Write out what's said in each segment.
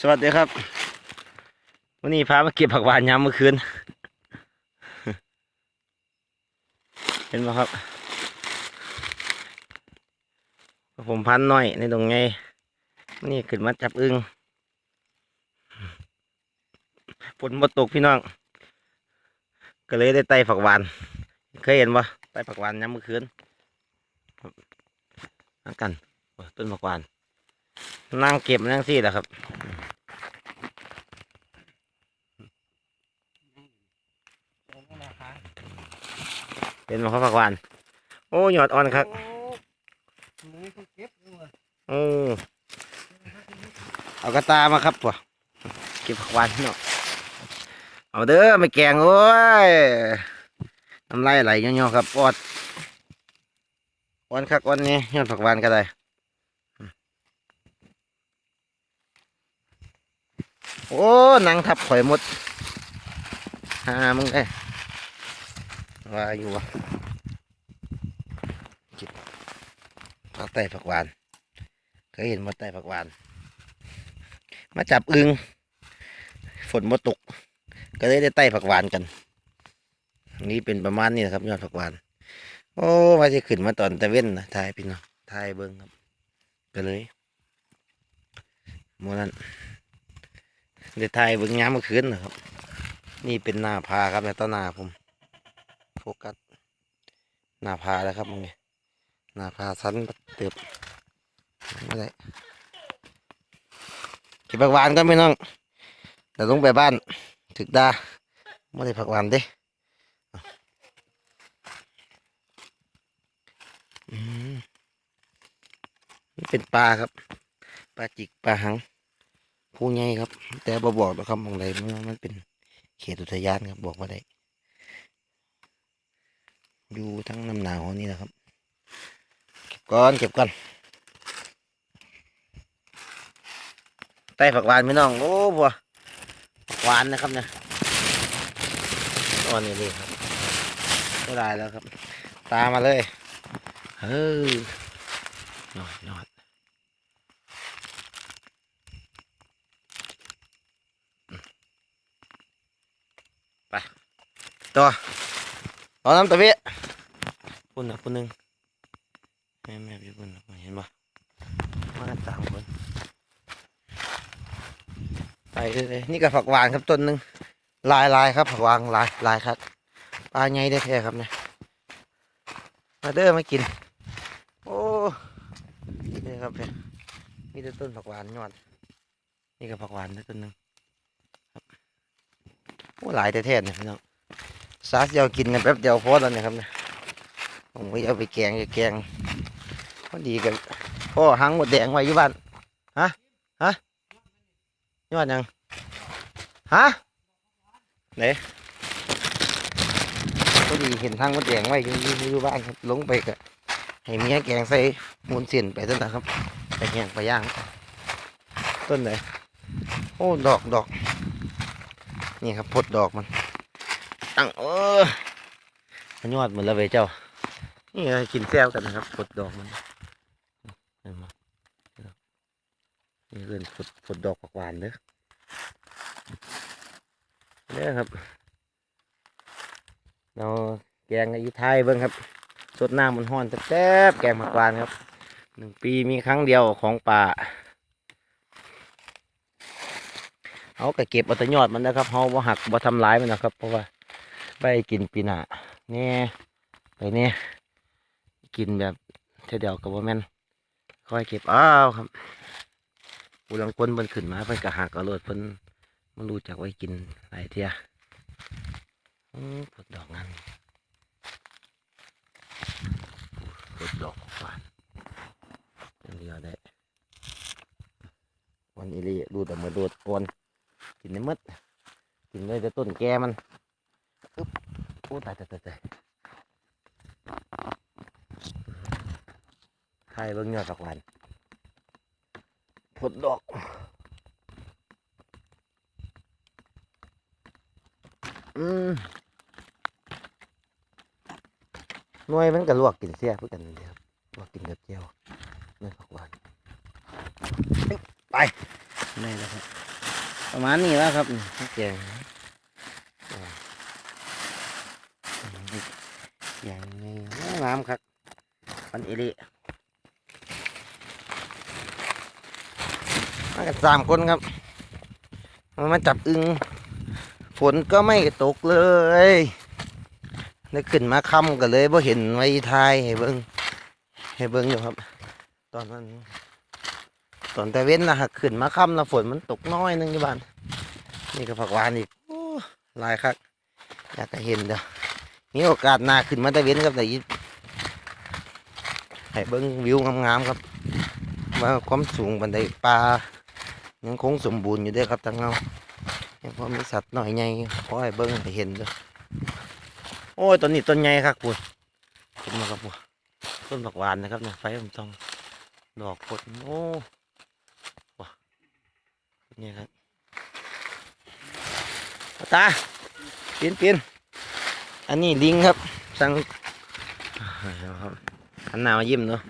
สวัสดีครับวันนี้พามาเก็บผักหวานยามเมื่อคืน เห็นไหมครับ ผมพันหน่อยในตรงไงนี่ขึ้นมาจับอึงฝนมาตกพี่น้อง ก็เลยได้ไต่ผักหวาน เคยเห็นปะไต่ผักหวานยามเมื่อคืนครับนั่งกันโอ้ยต้นผักหวาน นั่งเก็บนั่งซี่แหละครับ เป็นมาเขาผักหวาน โอ้ยอดอ่อนครับโอ้เอากระตามาครับปะเก็บผักหวานเนาะเอาเด้อไม่แกงโอ้ยน้ำลายไหลย่อๆครับอดอ่อนคักอ่อนนี่ยอดผักหวานก็ได้โอ้หนังทับข่อยหมดหามึงเอ้ ยว่าอยู่วะผักไต่ผักหวาน เคยเห็นมาไต่ผักหวาน มาจับอึงฝนมาตก ก็เลยได้ไต่ผักหวานกัน นี่เป็นประมาณนี้นะครับยอดผักหวาน โอ้ว่าจะขึ้นมาตอนตะเว้นนะทายพี่น้องทายเบิ้งครับก็เลยโมนั้นเดี๋ยวถ่ายเบิ้งย้ำเมื่อคืนนะครับ นี่เป็นหน้าผาครับในต้นหน้าผม ฟกัสหน้าผาแล้วครับมึงนี่หน้าผาสันเติบไม่ได้เก็บผักหวานก็ไม่น้องเดี๋ยวลงไปบ้านถึกดาไม่ได้ผักหวานด้อืมเป็นปลาครับปลาจิกปลาหังผู้ใหญ่ครับ แต่บอบอกนะครับมองใดมันมันเป็นเขตอุทยานครับบอกว่าได้ อยู่ทั้งน้ำหนาวนี่นะครับ เก็บก้อนเก็บก้อนใต้ผักหวานพี่น้อง โอ้บัวผักหวานนะครับเนี่ยตอนนี้เลยครับไม่ได้แล้วครับ ตามมาเลยเฮ้ยยอดยอดตัว เอาน้ำตะเวะปุ่นนะปุ่นหนึ่งแม่แม่พี่ปุ่นเห็นปะมาสามคนไปเลยนี่ก็ผักหวานครับต้นหนึ่งลายลายครับผักหวานลายลายครับปลาไงได้แท้ครับเนี่ยมาเด้อมากิน โอ้นี่ครับเนี่ยมีแต่ต้นผักหวานยอดนี่ก็ผักหวานต้นหนึ่งโอ้หลายแท้ๆเนี่ยพี่น้อง สาเดียวกินกันแป๊บเดียวพอแล้วเนี่ยครับเนี่ยผมก็เอาไปแกงจะแกงพอดีกันพ่อหังหมดแดงไว้อยู่บ้านฮะฮะยอดยังฮะไหนพอดีเห็นทางหมดแดงไว้อยู่อยู่บ้านครับลงไปก็ให้เมียแกงใส่มูลเส้นไปตั้งแต่ครับไปแกงไปย่าง ต้นไหนโอ้ดอกดอก นี่ครับพดดอกมัน ตั้งเออมันยอดหมดแล้วเว้ยเจ้า นี่ไงกินแซวกันนะครับฝดดอกมันเห็นไหมนี่เรื่องฝดฝดดอกผักหวานเด้อเนี่ยครับ เราแกงอายุไทยเบิ้งครับ สดน้ำมันห้อนแซ่บๆแกงผักหวานครับ หนึ่งปีมีครั้งเดียวของป่า เอาไปเก็บเอาแต่ยอดมันนะครับเขาบ่หักบ่ทำร้ายมันนะครับ เพราะว่า ไปกินปีหนาเนี่ยไปเนี่ยกินแบบเทเดียวกับว่าแม่นค่อยเก็บอ้าวครับปูลังคนเพิ่นขึ้นมาเพิ่นกระหักเอาโลดเพิ่นมันรู้จักไว้กินหลายเทียผดดอกงานผดดอกหวานเป็นเดียวได้วันอีหลีดูแต่มาโดดกวนกินได้มดกินได้แต่ต้นแกมัน โอ้ตายตายตายตายไข่เบิ่งยอดดอกวานผลดอกอืมหน่วยมันก็ลวกกินเสียเพื่อกันเดียวลวกกินกับเจียวนื้อดอกหวานเอ้ยไปนี่แล้วครับประมาณนี้แล้วครับแกง อย่างนี้น้ำครับปันเอริมากันสามคนครับ มันมาจับอึงฝนก็ไม่ตกเลยได้ขึ้นมาค่ำกันเลยบ่เห็นไว้ทายให้เบิ้งให้เบิ้งอยู่ครับ ตอนนั้นตอนแต่เว้นนะฮะขึ้นมาค่ำนะฝนมันตกน้อยหนึงอยู่บ้านนี่ก็ผักหวานอีกอลายครับอยากจะเห็นเด้อ มีโอกาสหนาขึ้นมาแต่เว้นครับแต่ยิให้เบิ้งวิวงามๆครับว่าความสูงบันไดปลายังคงสมบูรณ์อยู่ด้อครับทางเรายังพอมีสัตว์หน่อยใหญ่ขอให้เบิ้งให้เห็นด้อโอ้ยต้นนี้ต้นใหญ่ครับปุ่นขึ้นมาครับปุ่ต้นผักหวานนะครับเนี่ยไฟผมต้องดอกผลโอ้ว้าเนี่ยครับตาเปลี่ยนเปลี่ยน อันนี้ลิงครับสั่งครับหันหน้ามายิ้มเนาะ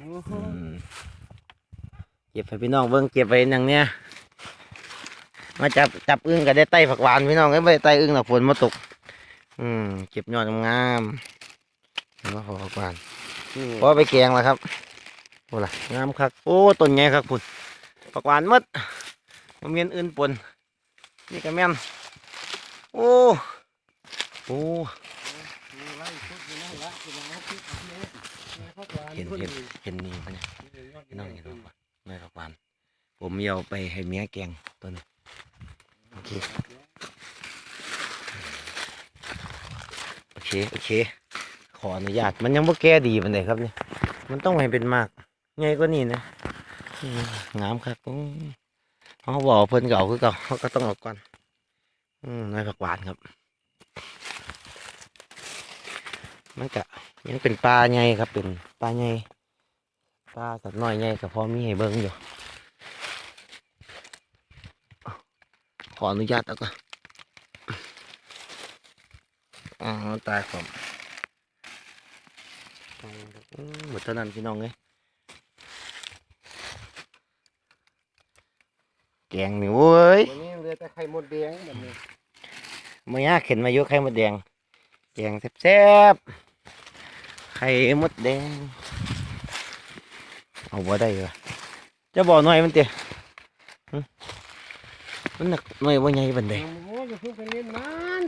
อืมเก็บให้พี่น้องเบิ่งเก็บไว้อย่างเนี้ยมาจับจับอึ้งก็ได้ไต้ผักหวานพี่น้องก็ไม่ได้ไต้อึ้งหรอกฝนมาตก อืมเก็บยอดงามๆเห็นว่าผักหวานพอไปแกงแล้วครับโอ้ล่ะงามครับโอ้ต้นใหญ่ครับพุ่นผักหวานหมดมันมีอันอื่นปนนี่ก็แม่นโอ้ โอ้เห็นเห็นเห็นนี่ปะเนี่ยพี่น้องเห็นปะไม่ผักวานผมมีเอาไปให้เมียแกงตัวนี้โอเคโอเคโอเค ขออนุญาตมันยังบ่แก้ดีปานใดครับเนี่ยมันต้องให้เป็นมากไงก็นี่นะงามครับเขาบอกเพิ่นเก่าคือเก่าเขาก็ต้องเอาก่อนอืมน้อยผักหวานครับ มันกะยังเป็นปลาใหญ่ครับเป็นปลาใหญ่ปลาสัตว์น้อยใหญ่กับพอมีให้เบิ้งอยู่ขออนุญาตเอาก่อนอ๋อตายผมตายครับอืมหมดเท่านั้นพี่น้องเลยแกงนี่เว้ยวันนี้เหลือแต่ไข่มดแดงแบบนี้มื่อยากเข็นมายุไข่มดแดงแกงแซ่บๆไข่มดแดง เอาบ่ได้เหรอจะบอกหน่อยมันเตะหึมันหนักหน่อยว่าใหญ่บันไดโอ้โหจะเพิ่งไปเล่นมัน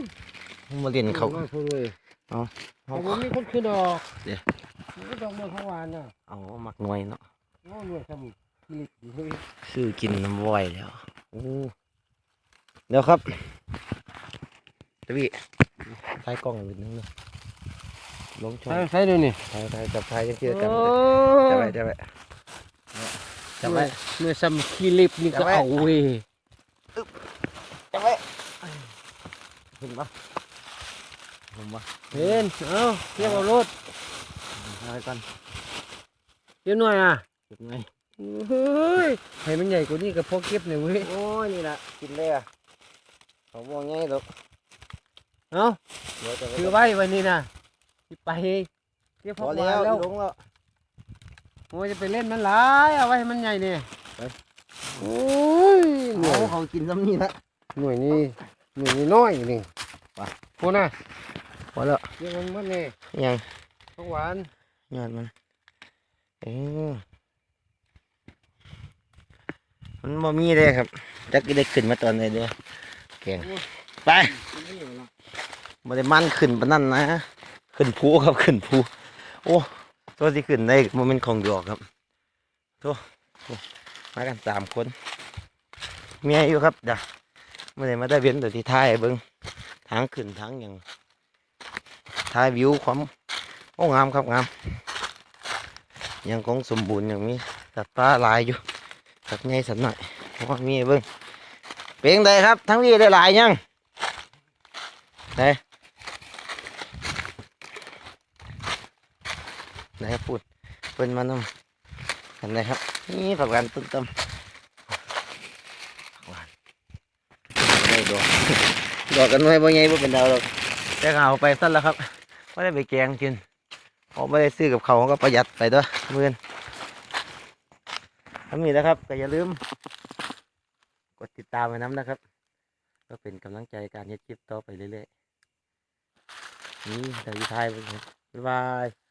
มันมาเล่นเขาอพูดเลยเอาแต่ผมมีคนคือดอกเดี๋ยวมันก็ดอกเมื่อข้าวหวานน่ะเอามักหน่อยเนาะโอ้หน่วยสมุนกิลิกอยู่เฮ้ยซื้อกินน้ำว้อยแล้วโอ้เดี๋ยวครับตะวี่ถ่ายกล้องอีกนิดนึงเนอะ ลงช่องใช่ใช่ดูนี่ถ่ายถ่ายจับถ่ายยังเชื่อกันโอ้จับไว้จับไว้จับไว้หน่วยสมุนกิลิกนี่จัก็บไว้เอาเว้ยจับไว้เห็นปะเห็นปะเห็นเอ้าเทียบเอารถถ่ายก่อนเทียบหน่อยอะเก็บไงเฮ้ยให้มันใหญ่กว่านี้ก็พอเก็บหน่อยเว้ยโอ้ยนี่นะกินเลยอะเขาบอกง่ายหรอกเอ้าเดี๋ยวจะถือไว้ไว้นี่นะ ที่ไปเทียบพพออแล้แล้ววลงแล้วโอ้ยจะไปเล่นมันหลายเอาไว้ให้มันใหญ่เนี่ยไปโอ้ยหน่เขาวยเขากินซ้ำนี่ละหน่วยนี้หน่วยนี้น้อยนี่ไปพวกน่ะพอแล้วเรียกมันมันนี่ยังข้าวหวานยอดมันเออมันบ่มีเลยครับจักได้ขึ้นมาตอนไหนเด้อแกงไปบ่ได้มันขึ้นปานนั้นนะ ขึ้นภูครับขึ้นภูโอ้ตัวที่ขึ้นได้โมเมนต์ของดอกครับโตัวมากันสามคนเมียอยู่ครับเดี๋ยวเมื่อไหร่มาได้เวียนแต่ที่ท้ายเบิ้งทางขึ้นทางอย่างท้ายวิวความโอ้งามครับงาม ยังคงสมบูรณ์อย่างมีสัตว์ป่าลายอยู่สัตว์ใหญ่สัตว์น้อยเพราะว่ามีเบิ้งเป็นไดครับ ทั้งนี้ได้หลายยังได้ ได้ครับพูดเพิ่นมานำกันได้ครับนี่ผักหวานต้นตำผักหวานได้ดอกดอกกันไว้บ่ใหญ่บ่เป็นดาวหรอกแต่ก็เอาไปสั้นแล้วครับไม่ได้ไปแกงกินเขาไม่ได้ซื้อกับเขาเขาก็ประหยัดไปด้วยมื่นทำนี้นะครับก็อย่าลืม กดติดตามไว้น้ำนะครับ ก็เป็นกำลังใจการเฮ็ดคลิปต่อไปเรื่อยๆนี่เดี๋ยวอนท้ายไปครับบ๊ายบาย